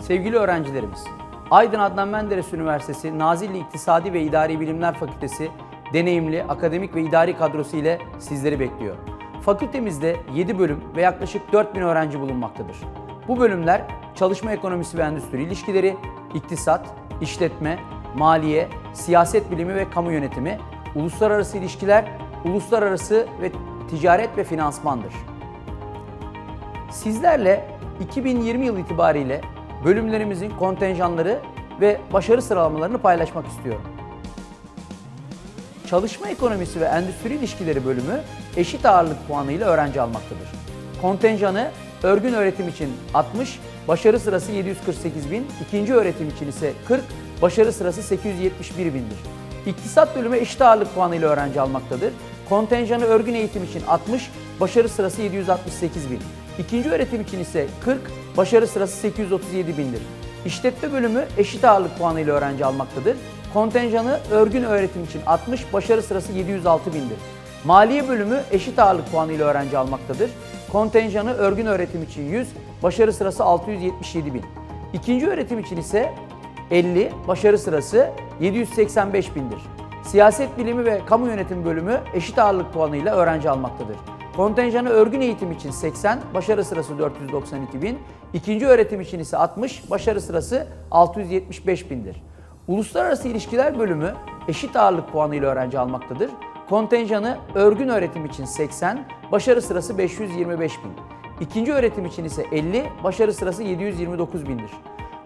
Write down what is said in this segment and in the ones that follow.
Sevgili öğrencilerimiz, Aydın Adnan Menderes Üniversitesi Nazilli İktisadi ve İdari Bilimler Fakültesi deneyimli akademik ve idari kadrosu ile sizleri bekliyor. Fakültemizde 7 bölüm ve yaklaşık 4000 öğrenci bulunmaktadır. Bu bölümler çalışma ekonomisi ve endüstri ilişkileri, iktisat, işletme, maliye, siyaset bilimi ve kamu yönetimi, uluslararası ilişkiler, uluslararası ve ticaret ve finansmandır. Sizlerle 2020 yıl itibariyle bölümlerimizin kontenjanları ve başarı sıralamalarını paylaşmak istiyorum. Çalışma ekonomisi ve endüstri ilişkileri bölümü eşit ağırlık puanıyla öğrenci almaktadır. Kontenjanı örgün öğretim için 60, başarı sırası 748 bin, ikinci öğretim için ise 40, başarı sırası 871 bindir. İktisat bölümü eşit ağırlık puanıyla öğrenci almaktadır. Kontenjanı örgün eğitim için 60, başarı sırası 768 bin. İkinci öğretim için ise 40, başarı sırası 837 bindir. İşletme bölümü eşit ağırlık puanıyla öğrenci almaktadır. Kontenjanı örgün öğretim için 60, başarı sırası 706 bindir. Maliye bölümü eşit ağırlık puanıyla öğrenci almaktadır. Kontenjanı örgün öğretim için 100, başarı sırası 677 bin. İkinci öğretim için ise 50, başarı sırası 785 bindir. Siyaset bilimi ve kamu yönetimi bölümü eşit ağırlık puanıyla öğrenci almaktadır. Kontenjanı örgün eğitim için 80, başarı sırası 492 bin. İkinci öğretim için ise 60, başarı sırası 675 bindir. Uluslararası ilişkiler bölümü eşit ağırlık puanıyla öğrenci almaktadır. Kontenjanı örgün öğretim için 80, başarı sırası 525 bin. İkinci öğretim için ise 50, başarı sırası 729 bindir.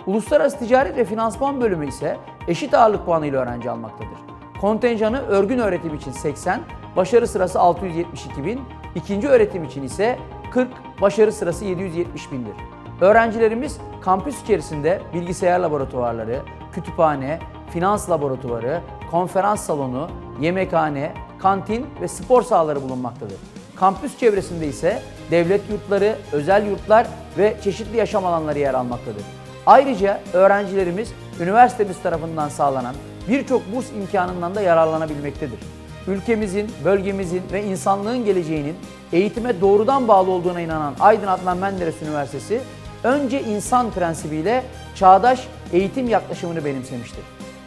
Uluslararası Ticaret ve Finansman bölümü ise eşit ağırlık puanıyla öğrenci almaktadır. Kontenjanı örgün öğretim için 80, başarı sırası 672 bin, ikinci öğretim için ise 40, başarı sırası 770 bindir. Öğrencilerimiz kampüs içerisinde bilgisayar laboratuvarları, kütüphane, finans laboratuvarı, konferans salonu, yemekhane, kantin ve spor sahaları bulunmaktadır. Kampüs çevresinde ise devlet yurtları, özel yurtlar ve çeşitli yaşam alanları yer almaktadır. Ayrıca öğrencilerimiz üniversitemiz tarafından sağlanan birçok burs imkanından da yararlanabilmektedir. Ülkemizin, bölgemizin ve insanlığın geleceğinin eğitime doğrudan bağlı olduğuna inanan Aydın Adnan Menderes Üniversitesi önce insan prensibiyle çağdaş eğitim yaklaşımını benimsemiştir.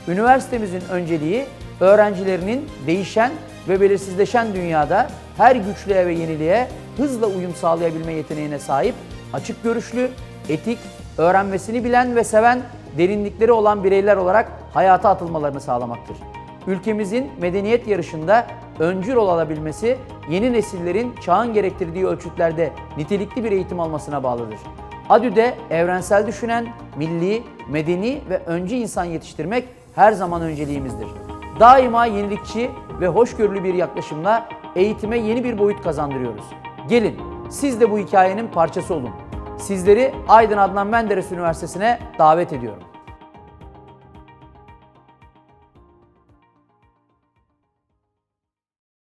Üniversitemizin önceliği öğrencilerinin değişen ve belirsizleşen dünyada her güçlüğe ve yeniliğe hızla uyum sağlayabilme yeteneğine sahip, açık görüşlü, etik, öğrenmesini bilen ve seven derinlikleri olan bireyler olarak hayata atılmalarını sağlamaktır. Ülkemizin medeniyet yarışında öncü rol alabilmesi yeni nesillerin çağın gerektirdiği ölçütlerde nitelikli bir eğitim almasına bağlıdır. ADÜ'de evrensel düşünen, milli, medeni ve öncü insan yetiştirmek her zaman önceliğimizdir. Daima yenilikçi ve hoşgörülü bir yaklaşımla eğitime yeni bir boyut kazandırıyoruz. Gelin siz de bu hikayenin parçası olun. Sizleri Aydın Adnan Menderes Üniversitesi'ne davet ediyorum.